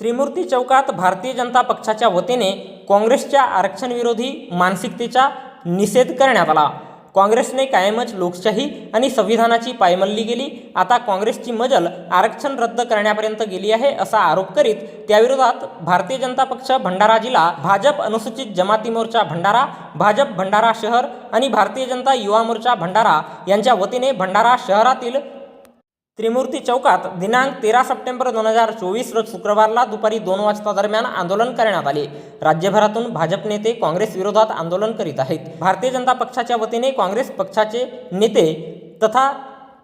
त्रिमूर्ती चौकात भारतीय जनता पक्षाच्या वतीने काँग्रेसच्या आरक्षणविरोधी मानसिकतेचा निषेध करण्यात आला. काँग्रेसने कायमच लोकशाही आणि संविधानाची पायमल्ली गेली आता काँग्रेसची मजल आरक्षण रद्द करण्यापर्यंत गेली आहे असा आरोप करीत त्याविरोधात भारतीय जनता पक्ष भंडारा जिल्हा भाजप अनुसूचित जमाती मोर्चा भंडारा भाजप भंडारा शहर आणि भारतीय जनता युवा मोर्चा भंडारा यांच्या वतीने भंडारा शहरातील त्रिमूर्ती चौकात दिनांक तेरा सप्टेंबर दोन हजार चोवीस रोज शुक्रवारला दुपारी दोन वाजता दरम्यान आंदोलन करण्यात आले. राज्यभरातून भाजप नेते काँग्रेस विरोधात आंदोलन करीत आहेत. भारतीय जनता पक्षाच्या वतीने काँग्रेस पक्षाचे नेते तथा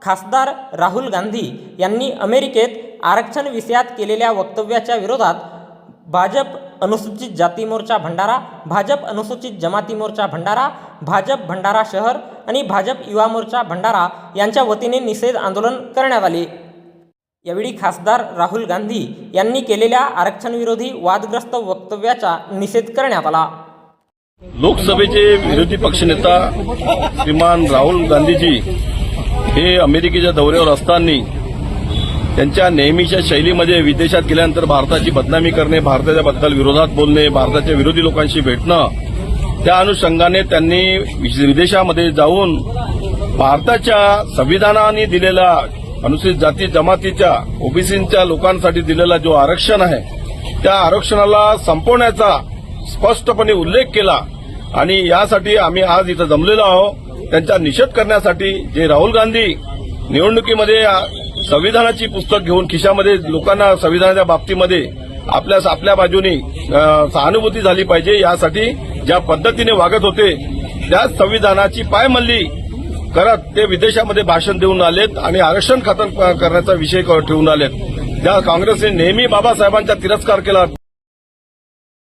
खासदार राहुल गांधी यांनी अमेरिकेत आरक्षण विषयात केलेल्या वक्तव्याच्या विरोधात भाजप अनुसूचित जाती मोर्चा भंडारा भाजप अनुसूचित जमाती मोर्चा भंडारा भाजप भंडारा शहर आणि भाजप युवा मोर्चा भंडारा यांच्या वतीने निषेध आंदोलन करण्यात आले. यावेळी खासदार राहुल गांधी यांनी केलेल्या आरक्षणविरोधी वादग्रस्त वक्तव्याचा निषेध करण्यात आला. लोकसभेचे विरोधी पक्षनेता श्रीमान राहुल गांधीजी हे अमेरिकेच्या दौऱ्यावर असताना त्यांच्या नेहमीच्या शैलीमध्ये विदेशात गेल्यानंतर भारताची बदनामी करणे भारताच्या बद्दल विरोधात बोलणे भारताच्या विरोधी लोकांशी भेटणं त्या अनुषंगाने त्यांनी विदेशामध्ये जाऊन भारताच्या संविधानाने दिलेला अनुसूचित जाती जमातीच्या ओबीसीच्या लोकांसाठी दिलेला जो आरक्षण आहे त्या आरक्षणाला संपवण्याचा स्पष्टपणे उल्लेख केला. आणि यासाठी आम्ही आज इथं जमलेलो आहोत. त्यांचा निषेध करण्यासाठी जे राहुल गांधी निवडणुकीमध्ये संविधानाची पुस्तक घेऊन खिशामध्ये लोकांना संविधानाच्या बाबतीमध्ये आपल्या आपल्या बाजूनी सहानुभूती झाली पाहिजे. यासाठी ज्या पद्धतीने वागत होते त्याच संविधानाची पायमल्ली करत ते विदेशामध्ये भाषण देऊन आलेत आणि आरक्षण खतम करण्याचा विषय ठेवून आलेत. त्या काँग्रेसने नेहमी बाबासाहेबांचा तिरस्कार केला.